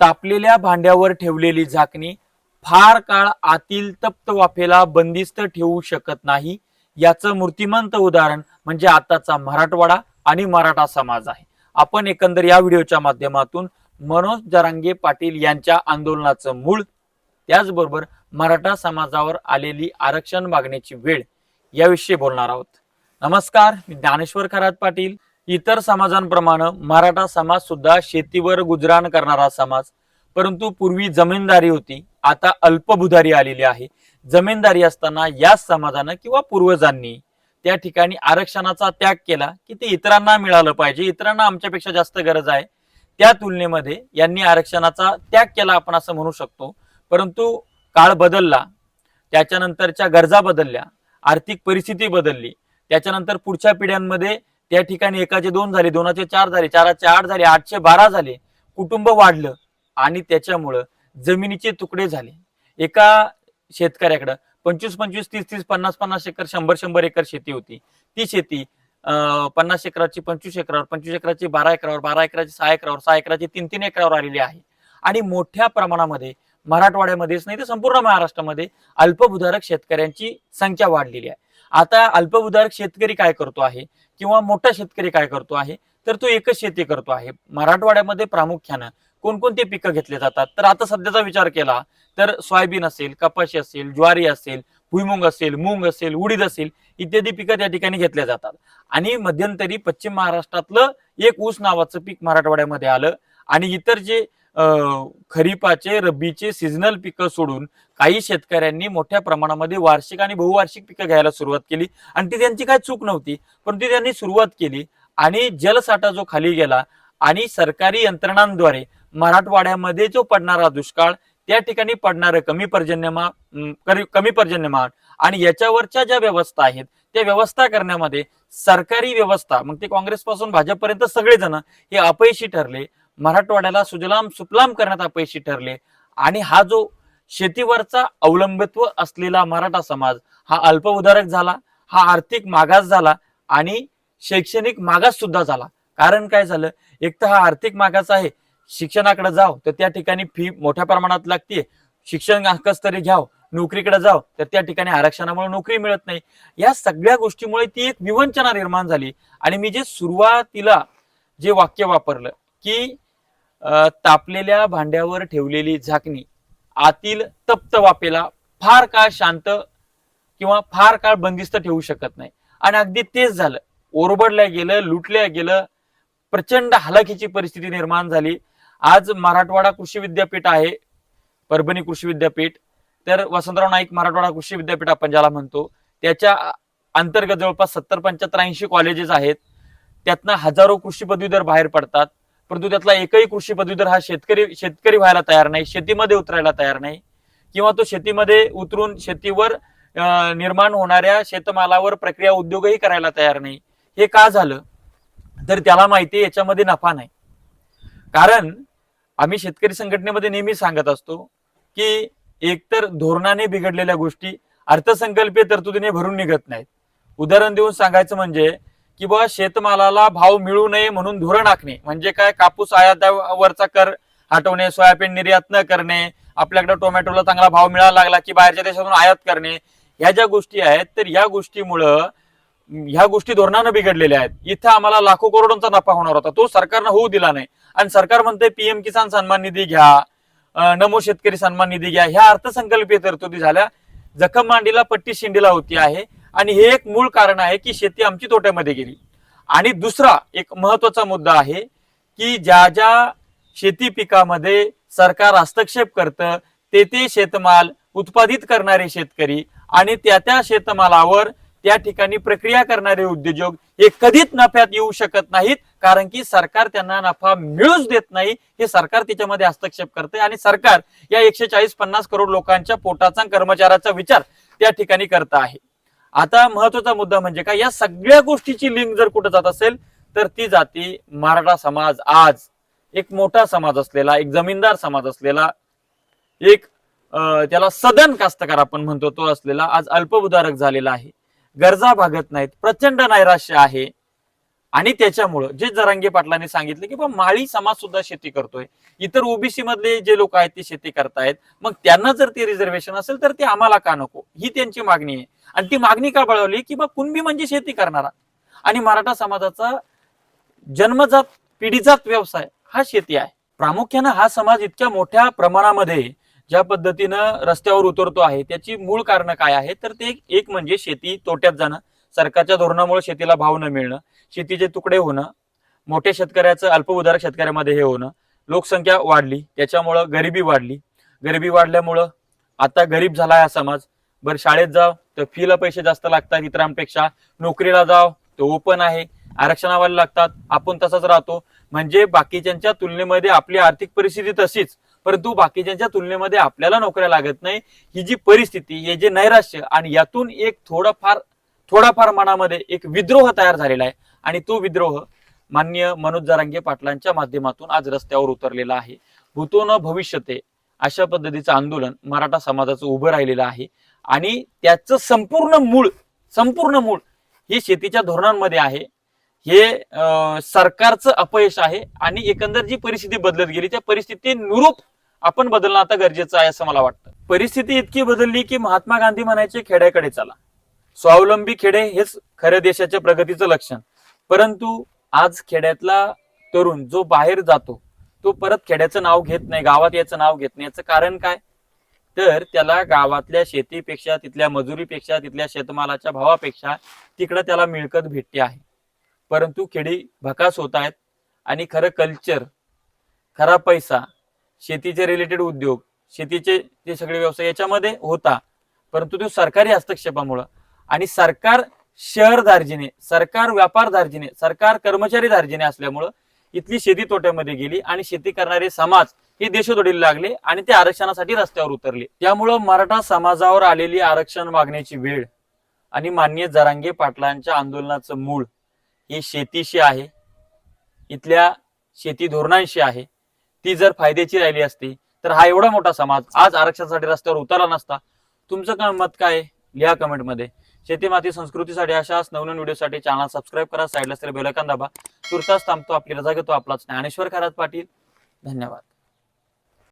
तापलेल्या भांड्यावर ठेवलेली झाकणी फार काळ आतील तप्त वाफेला बंदिस्त ठेवू शकत नाही. याचं मूर्तिमंत उदाहरण म्हणजे आताचा मराठवाडा आणि मराठा समाज आहे. आपण एकंदर या व्हिडिओच्या माध्यमातून मनोज जरांगे पाटील यांच्या आंदोलनाचं मूळ त्याचबरोबर मराठा समाजावर आलेली आरक्षण मागण्याची वेळ याविषयी बोलणार आहोत. नमस्कार मी ज्ञानेश्वर खरात पाटील. इतर समाजांप्रमाणे मराठा समाज सुद्धा शेतीवर गुजराण करणारा समाज. परंतु पूर्वी जमीनदारी होती आता अल्पभूधारी आलेली आहे. जमीनदारी असताना याच समाजानं किंवा पूर्वजांनी त्या ठिकाणी आरक्षणाचा त्याग केला की ते इतरांना मिळालं पाहिजे. इतरांना आमच्यापेक्षा जास्त गरज आहे. त्या तुलनेमध्ये यांनी आरक्षणाचा त्याग केला आपण असं म्हणू शकतो. परंतु काळ बदलला त्याच्यानंतरच्या गरजा बदलल्या आर्थिक परिस्थिती बदलली त्याच्यानंतर पुढच्या पिढ्यांमध्ये त्या ठिकाणी एकाचे दोन झाले दोनाचे चार झाले चाराचे आठ झाले आठशे बारा झाले कुटुंब वाढलं आणि त्याच्यामुळं जमिनीचे तुकडे झाले. एका शेतकऱ्याकडं पंचवीस पंचवीस तीस तीस पन्नास पन्नास एकर शंभर शंभर एकर शेती होती. ती शेती पन्नास एकराची पंचवीस एकरावर पंचवीस एकराची बारा एकरावर बारा एकराची सहा एकरावर सहा एकराची तीन तीन एकरावर आलेली आहे. आणि मोठ्या प्रमाणामध्ये मराठवाड्यामध्येच नाही तर संपूर्ण महाराष्ट्रामध्ये अल्पभूधारक शेतकऱ्यांची संख्या वाढलेली आहे. आता अल्पभूधारक शेतकरी काय करतो आहे किंवा मोठा शेतकरी काय करतो आहे तर तो एकच शेती करतो आहे. मराठवाड्यामध्ये प्रामुख्यानं कोणकोणते पिकं घेतले जातात? तर आता सध्याचा विचार केला तर सोयाबीन असेल कपाशी असेल ज्वारी असेल भुईमुंग असेल मूग असेल उडीद असेल इत्यादी पिकं त्या ठिकाणी घेतल्या जातात. आणि मध्यंतरी पश्चिम महाराष्ट्रातलं एक ऊस नावाचं पीक मराठवाड्यामध्ये आलं आणि इतर जे खरीपाचे रब्बीचे सीझनल पिकं सोडून काही शेतकऱ्यांनी मोठ्या प्रमाणामध्ये वार्षिक आणि बहुवार्षिक पिकं घ्यायला सुरुवात केली. आणि ती त्यांची काय चूक नव्हती परंतु त्यांनी सुरुवात केली आणि जलसाठा जो खाली गेला आणि सरकारी यंत्रणांद्वारे मराठवाड्यामध्ये जो पडणारा दुष्काळ त्या ठिकाणी पडणारं कमी पर्जन्यमान करी- कमी पर्जन्यमान आणि याच्यावरच्या ज्या व्यवस्था आहेत त्या व्यवस्था करण्यामध्ये सरकारी व्यवस्था मग ते काँग्रेसपासून भाजपपर्यंत सगळेजण हे अपयशी ठरले. मराठवाड्याला सुजलाम सुफलाम करण्यात अपयशी ठरले. आणि हा जो शेतीवरचा अवलंबित्व असलेला मराठा समाज हा अल्प उदारक झाला हा आर्थिक मागास झाला आणि शैक्षणिक मागास सुद्धा झाला. कारण काय झालं? एक तर हा आर्थिक मागास आहे शिक्षणाकडे जाव तर त्या ठिकाणी फी मोठ्या प्रमाणात लागते शिक्षण कसं तरी घ्याव नोकरीकडे जाव तर त्या ठिकाणी आरक्षणामुळे नोकरी मिळत नाही. या सगळ्या गोष्टीमुळे ती एक विवंचना निर्माण झाली. आणि मी जे सुरुवातीला जे वाक्य वापरलं की तापलेल्या भांड्यावर ठेवलेली झाकणी आतील तप्त वापेला फार काळ शांत किंवा फार काळ बंदिस्त ठेवू शकत नाही. आणि अगदी तेच झालं. ओरबडल्या गेलं लुटल्या गेलं प्रचंड हलाखीची परिस्थिती निर्माण झाली. आज मराठवाडा कृषी विद्यापीठ आहे परभणी कृषी विद्यापीठ. तर वसंतराव नाईक मराठवाडा कृषी विद्यापीठ आपण ज्याला म्हणतो त्याच्या अंतर्गत जवळपास सत्तर पंच्याहत्तर ऐंशी कॉलेजेस आहेत. त्यातनं हजारो कृषी पदवीधर बाहेर पडतात. परंतु त्यातला एकही कृषी पदवीधर हा शेतकरी शेतकरी व्हायला तयार नाही शेतीमध्ये उतरायला तयार नाही. किंवा तो शेतीमध्ये उतरून शेतीवर निर्माण होणाऱ्या शेतमालावर प्रक्रिया उद्योगही करायला तयार नाही. हे का झालं? तर त्याला माहिती याच्यामध्ये नफा नाही. कारण आम्ही शेतकरी संघटनेमध्ये नेहमी सांगत असतो की एकतर धोरणाने बिघडलेल्या गोष्टी अर्थसंकल्पीय तरतुदीने भरून निघत नाहीत. उदाहरण देऊन सांगायचं म्हणजे किंवा शेतमालाला भाव मिळू नये म्हणून धोरण आखणे म्हणजे काय? कापूस आयातावरचा कर हटवणे सोयाबीन निर्यात न करणे आपल्याकडे टोमॅटोला चांगला भाव मिळायला लागला की बाहेरच्या देशातून आयात करणे ह्या ज्या गोष्टी आहेत तर या गोष्टीमुळं ह्या गोष्टी धोरणानं बिघडलेल्या आहेत. इथं आम्हाला लाखो करोडोंचा नफा होणार होता. तो सरकारनं होऊ दिला नाही. आणि सरकार म्हणते पीएम किसान सन्मान निधी घ्या नमो शेतकरी सन्मान निधी घ्या. ह्या अर्थसंकल्पीय तरतुदी झाल्या. जखम मांडीला पट्टी शिंडीला होती आहे. आणि हे एक मूळ कारण आहे की शेती आमची तोट्यामध्ये गेली. आणि दुसरा एक महत्त्वाचा मुद्दा आहे की ज्या ज्या शेती पिकामध्ये सरकार हस्तक्षेप करतं ते ते शेतमाल उत्पादित करणारे शेतकरी आणि त्या त्या शेतमालावर त्या ठिकाणी प्रक्रिया करणारे उद्योजक हे कधीच नफ्यात येऊ शकत नाहीत कारण की सरकार त्यांना नफा मिळूच देत नाही हे सरकार त्याच्यामध्ये हस्तक्षेप करते आणि सरकार या एकशे चाळीस पन्नास करोड लोकांच्या पोटाचा कर्मचाऱ्याचा विचार त्या ठिकाणी करत आहे. आता महत्त्वाचा मुद्दा म्हणजे काय? या सगळ्या गोष्टीची लिंक जर कुठं जात असेल तर ती जाती मराठा समाज आज. एक मोठा समाज असलेला एक जमीनदार समाज असलेला एक त्याला सदन कास्तकार आपण म्हणतो तो असलेला आज अल्पभूधारक झालेला आहे. गरजा भागत नाहीत प्रचंड नैराश्य आहे. आणि त्याच्यामुळं जे जरांगे पाटलांनी सांगितलं की बा माळी समाज सुद्धा शेती करतोय. इतर ओबीसी मधले जे लोक आहेत ते शेती करतायत. मग त्यांना जर ते रिझर्वेशन असेल तर ते आम्हाला का नको? ही त्यांची मागणी आहे. आणि ती मागणी का बळवली? की बा कुणबी म्हणजे शेती करणारा. आणि मराठा समाजाचा जन्मजात पिढीजात व्यवसाय हा शेती आहे. प्रामुख्यानं हा समाज इतक्या मोठ्या प्रमाणामध्ये ज्या पद्धतीनं रस्त्यावर उतरतो आहे त्याची मूळ कारण काय आहे तर ते एक म्हणजे शेती तोट्यात जाणं. सरकारच्या धोरणामुळे शेतीला भाव न मिळणं शेतीचे तुकडे होणं मोठ्या शेतकऱ्याचं अल्पउदारक शेतकऱ्यामध्ये हे होणं लोकसंख्या वाढली त्याच्यामुळं गरिबी वाढली. गरिबी वाढल्यामुळं आता गरीब झाला हा समाज. बरं शाळेत जाव तर फीला पैसे जास्त लागतात इतरांपेक्षा. नोकरीला जाव तर ओपन आहे. आरक्षणावाला लागतात. आपण तसंच राहतो. म्हणजे बाकीच्यांच्या तुलनेमध्ये आपली आर्थिक परिस्थिती तशीच. परंतु बाकीच्यांच्या तुलनेमध्ये आपल्याला नोकऱ्या लागत नाही. ही जी परिस्थिती हे जे नैराश्य आणि यातून एक थोडंफार थोडाफार मनामध्ये एक विद्रोह तयार झालेला आहे. आणि तो विद्रोह मान्य मनोज जारांगे पाटलांच्या माध्यमातून आज रस्त्यावर उतरलेला आहे. भूतोन न भविष्यते अशा पद्धतीचं आंदोलन मराठा समाजाचं उभं राहिलेलं आहे. आणि त्याचं संपूर्ण मूळ संपूर्ण मूळ हे शेतीच्या धोरणांमध्ये आहे. हे अं, सरकारचं अपयश आहे आणि एकंदर जी परिस्थिती बदलत गेली त्या परिस्थितीनुरूप आपण बदलणं आता गरजेचं आहे असं मला वाटतं. परिस्थिती इतकी बदलली की महात्मा गांधी म्हणायचे खेड्याकडे चला. स्वावलंबी खेडे हेच खऱ्या देशाच्या प्रगतीचं लक्षण. परंतु आज खेड्यातला तरुण जो बाहेर जातो तो परत खेड्याचं नाव घेत नाही गावात याचं नाव घेत नाही. याचं कारण काय? तर त्याला गावातल्या शेतीपेक्षा तिथल्या मजुरीपेक्षा तिथल्या शेतमालाच्या भावापेक्षा तिकडं त्याला मिळकत भेटते आहे. परंतु खेडी भकास होत आहेत आणि खरं कल्चर खरा पैसा शेतीचे रिलेटेड उद्योग शेतीचे जे सगळे व्यवसाय याच्यामध्ये होता. परंतु तो सरकारी हस्तक्षेपामुळं आणि सरकार शहर दार्जिने सरकार व्यापार दार्जिने सरकार कर्मचारी दार्जिने असल्यामुळं इथली शेती तोट्यामध्ये गेली आणि शेती करणारे समाज हे देशोधडीला लागले आणि ते आरक्षणासाठी रस्त्यावर उतरले. त्यामुळं मराठा समाजावर आलेली आरक्षण मागण्याची वेळ आणि मान्य जरांगे पाटलांच्या आंदोलनाचं मूळ हे शेतीशी आहे. इथल्या शेती धोरणांशी आहे. ती जर फायद्याची राहिली असती तर हा एवढा मोठा समाज आज आरक्षणासाठी रस्त्यावर उतरला नसता. तुमचं काय मत काय लिहा कमेंटमध्ये शेती माती संस्कृतीसाठी अशाच नवनवीन व्हिडिओसाठी चॅनल सबस्क्राईब करा साईडला असलेल्या बेलकन दाबा. तुर्तास थांबतो आपली रजा घेतो आपला ज्ञानेश्वर खरात पाटील. धन्यवाद.